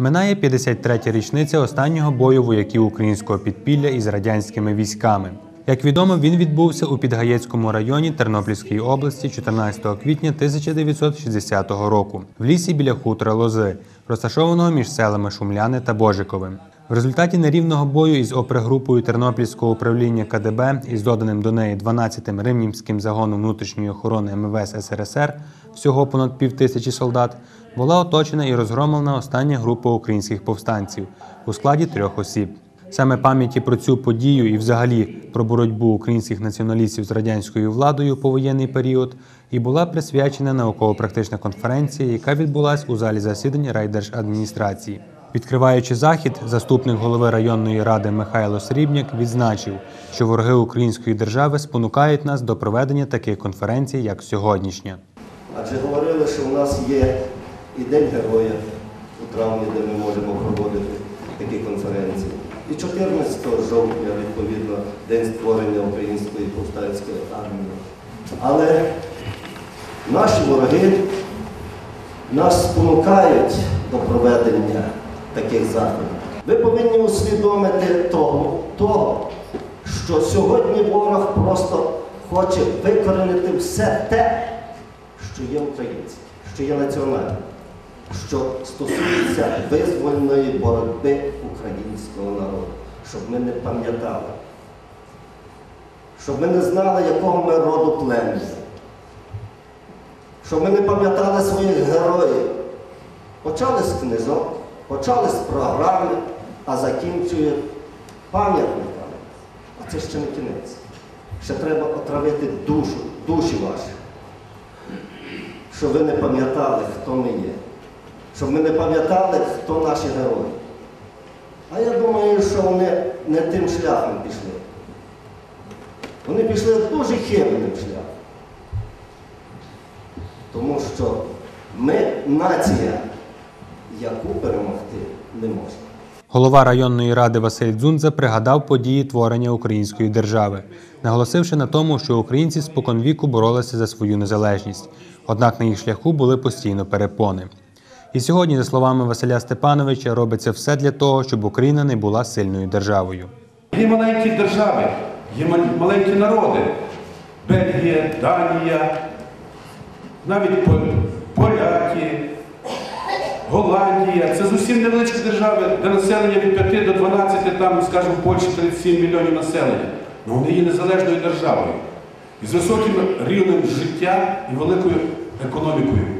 Минає 53-я річниця останнього бою вояків українського підпілля із радянськими військами. Як відомо, він відбувся у Підгаєцькому районі Тернопільської області 14 квітня 1960 року в лісі біля хутора Лози, розташованого між селами Шумляни та Божикове. В результаті нерівного бою із опергрупою Тернопільського управління КДБ із доданим до неї 12-м римнівським загоном внутрішньої охорони МВС СРСР, всього понад півтисячі солдат, була оточена і розгромлена остання група українських повстанців у складі трьох осіб. Саме пам'яті про цю подію і взагалі про боротьбу українських націоналістів з радянською владою у повоєнний період і була присвячена науково-практична конференція, яка відбулась у залі засідань райдержадміністрації. Відкриваючи захід, заступник голови районної ради Михайло Срібняк відзначив, що вороги української держави спонукають нас до проведення таких конференцій, як сьогоднішня. Адже говорили, що у нас є і День Героя у травні, де ми можемо проводити такі конференції. І 14 жовтня, відповідно, День створення Української повстанської армії. Але наші вороги нас спонукають до проведення таких заходів. Ви повинні усвідомити того, того, що сьогодні ворог просто хоче викоренити все те, що є українське, що є національне, що стосується визвольної боротьби українського народу, щоб ми не пам'ятали, щоб ми не знали, якого ми роду плем'я, щоб ми не пам'ятали своїх героїв. Почали з книжок, почали з програми, а закінчують пам'ятниками. А це ще не кінець. Ще треба отравити душу, душі ваші щоб ви не пам'ятали, хто ми є, щоб ми не пам'ятали, хто наші герої. А я думаю, що вони не тим шляхом пішли. Вони пішли дуже хибним шляхом. Тому що ми нація, яку перемогти не можемо. Голова районної ради Василь Дзунза пригадав події творення української держави, наголосивши на тому, що українці споконвіку боролися за свою незалежність, однак на їх шляху були постійно перепони. І сьогодні, за словами Василя Степановича, робиться все для того, щоб Україна не була сильною державою. Є маленькі держави, є маленькі народи. Бельгія, Данія, навіть поляки, Голландія. Це зовсім невеличкі держави, де населення від 5 до 12, там, скажімо, в Польщі 37 мільйонів населення. Ну вони є незалежною державою. І з високим рівнем життя і великою економікою.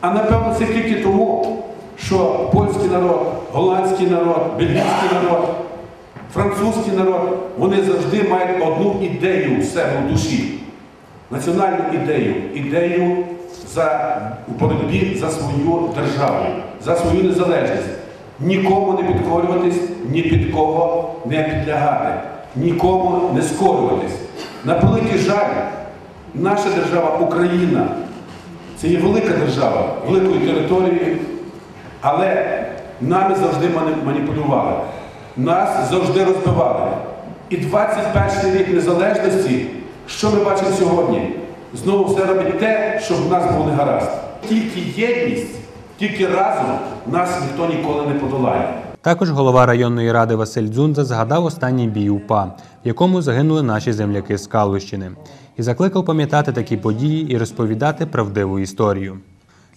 А напевно це тільки тому, що польський народ, голландський народ, бельгійський народ французький народ, вони завжди мають одну ідею в себе в душі. Національну ідею, ідею за боротьбі за свою державу, за свою незалежність. Нікому не підкорюватись, ні під кого не підлягати, нікому не скорюватись. На великий жаль, наша держава Україна це є велика держава, великою територією, але нами завжди маніпулювали, нас завжди розбивали. І 21 рік незалежності, що ми бачимо сьогодні? Знову все робить те, щоб в нас було не гаразд. Тільки єдність, тільки разом нас ніхто ніколи не подолає. Також голова районної ради Василь Дзунза згадав останній бій УПА, в якому загинули наші земляки з Калущини, і закликав пам'ятати такі події і розповідати правдиву історію.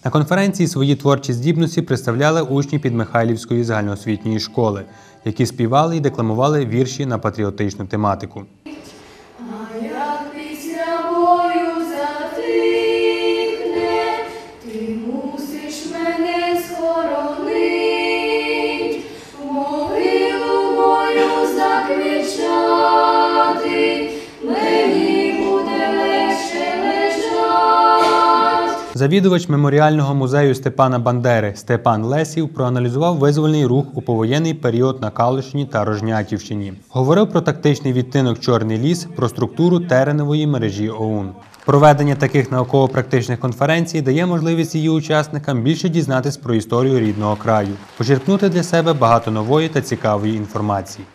На конференції свої творчі здібності представляли учні Підмихайлівської загальноосвітньої школи, які співали і декламували вірші на патріотичну тематику. Ти мусиш мене Завідувач меморіального музею Степана Бандери Степан Лесів проаналізував визвольний рух у повоєнний період на Калищині та Рожнятівщині. Говорив про тактичний відтинок Чорний ліс, про структуру теренової мережі ОУН. Проведення таких науково-практичних конференцій дає можливість її учасникам більше дізнатись про історію рідного краю, почерпнути для себе багато нової та цікавої інформації.